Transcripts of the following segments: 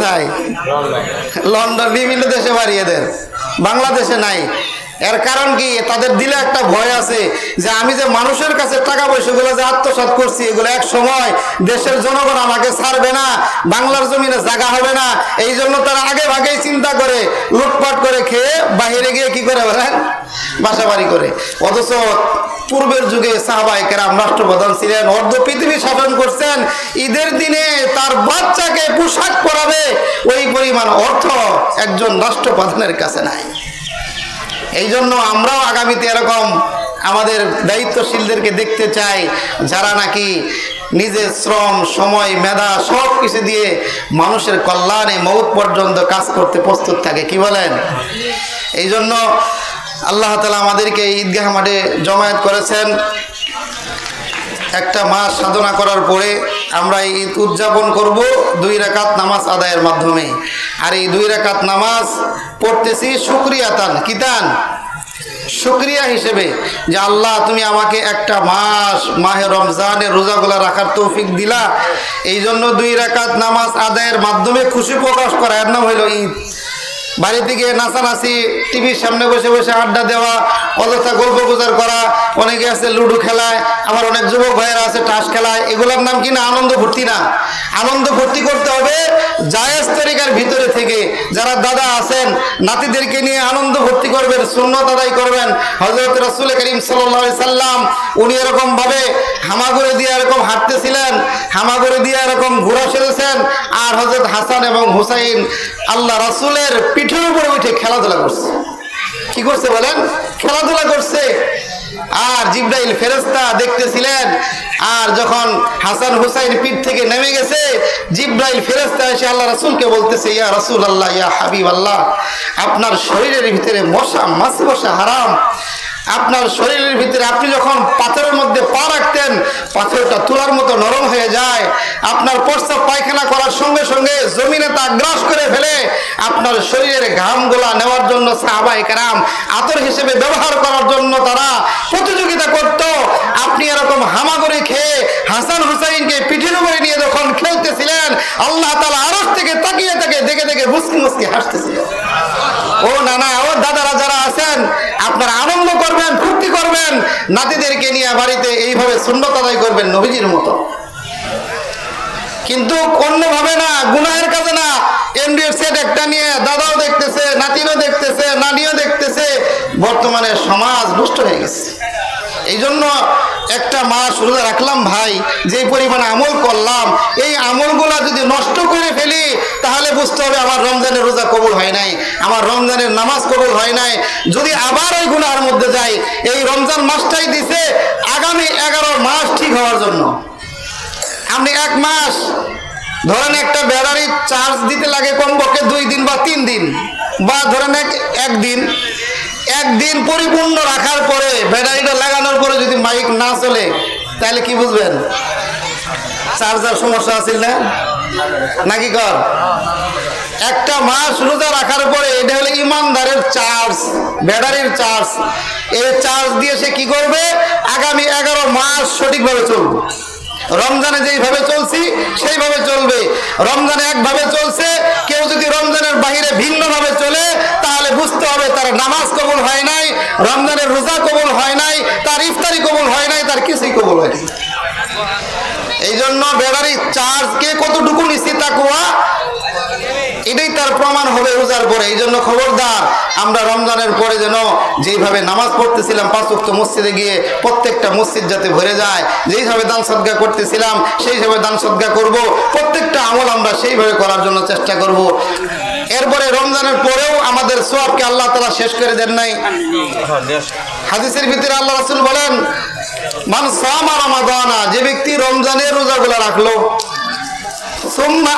কোথায়? লন্ডন, বিভিন্ন দেশে বাড়ি এদের। বাংলাদেশে নাই। এর কারণ কি? তাদের দিলে একটা ভয় আছে যে আমি যে মানুষের কাছে টাকা পয়সাগুলো যে আত্মসাৎ করছি, এগুলো এক সময় দেশের জনগণ আমাকে ছাড়বে না, বাংলার জমিনে জায়গা হবে না। এই জন্য তারা আগে ভাগেই চিন্তা করে, লুটপাট করে খেয়ে বাহিরে গিয়ে কি করে বলেন? বাসা বাড়ি করে। অথচ পূর্বের যুগে সাহাবাই কেরাম রাষ্ট্রপ্রধান ছিলেন, অর্ধ পৃথিবী শাসন করছেন। ঈদের দিনে তার ওই পরিমাণ অর্থ একজন রাষ্ট্রপ্রধানের কাছে নাই। এই জন্য আমরাও আগামীতে এরকম আমাদের দায়িত্বশীলদেরকে দেখতে চাই, যারা নাকি নিজের শ্রম, সময়, মেধা সব কিছু দিয়ে মানুষের কল্যাণে মৌত পর্যন্ত কাজ করতে প্রস্তুত থাকে, কি বলেন? এই জন্য আল্লাহ তালা আমাদেরকে ঈদগাহ মাঠে জমায়েত করেছেন। একটা মাস সাধনা করার পরে আমরা ঈদ উদযাপন করব দুই রাকাত নামাজ আদায়ের মাধ্যমে। আর এই দুই রাকাত নামাজ পড়তেছি শুক্রিয়াতান। কিতান শুক্রিয়া হিসেবে যে আল্লাহ তুমি আমাকে একটা মাস, মাহে রমজানের রোজাগুলা রাখার তৌফিক দিলা। এই জন্য দুই রাকাত নামাজ আদায়ের মাধ্যমে খুশি প্রকাশ করা এর নাম হইল ঈদ। বাড়ি থেকে নাচানাচি টিভির সামনে বসে বসে আড্ডা দেওয়া অযথা গল্প গুজার করা, অনেকে আছে লুডো খেলায় আমার অনেক যুবক ভাইয়েরা আছে টাস খেলায়, এগুলোর নাম কি না, আনন্দ ভর্তি না? আনন্দ ভর্তি করতে হবে জায়েজ তরিকার ভিতরে থেকে। যারা দাদা আছেন, নাতিদেরকে নিয়ে আনন্দ ভর্তি করবেন, সুন্নত আদায় করবেন হজরত রসুল করিম সাল্লা সাল্লাম, উনি এরকম ভাবে হামাগুড়ি দিয়ে এরকম হাঁটতেছিলেন, হামাগুড়ি দিয়ে এরকম ঘোরা সেরেছেন আর হজরত হাসান এবং হুসাইন আল্লাহ রসুলের পিঠের উপরে উঠে খেলাধুলা করছে। কি করছে বলেন? খেলাধুলা করছে। আর জিব্রাইল ফেরেস্তা দেখতেছিলেন। আর যখন হাসান হুসাইন পিঠ থেকে নেমে গেছে, জিব্রাইল ফেরেস্তা এসে আল্লাহ রাসুলকে বলতেছে, ইয়া রাসুল আল্লাহ ইয়া হাবিব আল্লাহ আপনার শরীরের ভিতরে মশা, মাছি বসা হারাম। আপনার শরীরের ভিতরে আপনি যখন পাথরের মধ্যে পা রাখতেন, পাথরটা তুলার মতো নরম হয়ে যায়। আপনার প্রস্তাব পায়খানা করার সঙ্গে সঙ্গে জমিনে তা গ্রাস করে ফেলে আপনার শরীরের ঘামগুলা নেওয়ার জন্য সাহাবাই কারাম আতর হিসেবে ব্যবহার করার জন্য তারা প্রতিযোগিতা করত। আপনি এরকম হামাগুড়ি খেয়ে হাসান হুসাইনকে পিঠের উপরে নিয়ে যখন খেলতেছিলেন, আল্লাহ তালা আরস থেকে তাকিয়ে তাকে দেখে দেখে মুসকি মুসকি হাসতেছিলেন ও নানা, ও দাদারা আছেন, আপনারা আনন্দ করবেন, ফুর্তি করবেন। নাতিদেরকে নিয়ে বাড়িতে এইভাবে সুন্দর আদায় করবেন নবীজির মতো। কিন্তু অন্যভাবে না, গুনাহের কাজে না। এমডিএফ সেট একটা নিয়ে দাদাও দেখতেছে নাতিনও দেখতেছে, নানিও দেখতেছে। বর্তমানে সমাজ নষ্ট হয়ে গেছে। এই জন্য একটা মাস রোজা রাখলাম, ভাই যে পরিমাণে আমল করলাম, এই আমলগুলা যদি নষ্ট করে ফেলি, তাহলে বুঝতে হবে আমার রমজানের রোজা কবুল হয় নাই, আমার রমজানের নামাজ কবুল হয় নাই। যদি আবার ওই গুনার মধ্যে যাই, এই রমজান মাসটাই দিছে, আগামী এগারো মাস ঠিক হওয়ার জন্য। আপনি এক মাস, ধরেন একটা ব্যাটারির চার্জ দিতে লাগে কমপক্ষে দুই দিন বা তিন দিন, বা ধরেন এক, একদিন একদিন পরিপূর্ণ রাখার পরে, ব্যাটারিটা লাগানোর পরে যদি মাইক না চলে, তাহলে কি বুঝবেন? চার্জার সমস্যা আছে না? নাকি কর? একটা মাস রোজা রাখার পরে এটা হলো ইমানদারের চার্জ ব্যাটারির চার্জ এই চার্জ দিয়ে সে কি করবে? আগামী এগারো মাস সঠিকভাবে চলবে। রমজানে যেইভাবে চলছি, সেইভাবে চলবে। রমজানে একভাবে চলছে, কেউ যদি রমজানের বাহিরে ভিন্নভাবে চলে, তাহলে বুঝতে হবে তার নামাজ কবুল হয় নাই, রমজানের রোজা কবুল হয় নাই, তার ইফতারি কবুল হয় নাই, তার কিছুই কবুল হয় নাই। এই জন্য ব্যাটারি চার্জ কে কতটুকু নিশ্চিত তাকুয়া এটাই তার প্রমাণ হবে রোজার পরে। এই জন্য খবরদার, আমরা রমজানের পরে যেন যেইভাবে নামাজ পড়তেছিলাম, পাঁচ ওয়াক্ত মসজিদে গিয়ে প্রত্যেকটা মসজিদ যাতে ভরে যায়, যেইভাবে দান সদ্গা করতেছিলাম, সেইভাবে দান সদ্গা করব, প্রত্যেকটা আমল আমরা সেইভাবে করার জন্য চেষ্টা করব। এরপরে রমজানের পরেও আমাদের সোয়াবকে আল্লাহ তালা শেষ করে দেন নাই। হাদিসের ভিতরে আল্লাহ রাসুল বলেন, মান সামা যে ব্যক্তি রমজানের রোজাগুলো রাখল, সুম্মা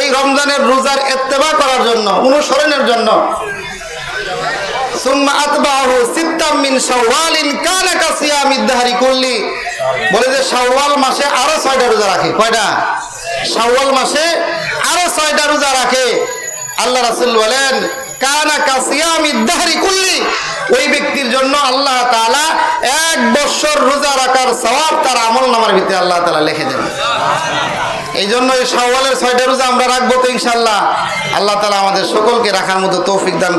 এই রমজানের রোজার ইত্তেবা করার জন্য, অনুসরণের জন্য, সুম্মা আতবাহু সিত্তাম মিন শাওয়ালিন কানা বলে যে শাওয়াল মাসে আরও ছয়টা রোজা রাখে। কয়টা? শাওয়াল মাসে আরও ছয়টা রোজা আল্লাহ রাসুল বলেন, কানা কাসিয়াম ইদ্দাহারি কুল্লি। ওই ব্যক্তির জন্য আল্লাহ এক বছর রোজা রাখার সওয়াব তার আমল ভিতরে আল্লাহ তাআলা লিখে দেন। এই জন্য এই শাওয়ালের ছয়টা রোজা আমরা রাখব তো ইনশাল্লাহ আল্লাহ তালা আমাদের সকলকে রাখার মতো তৌফিক দান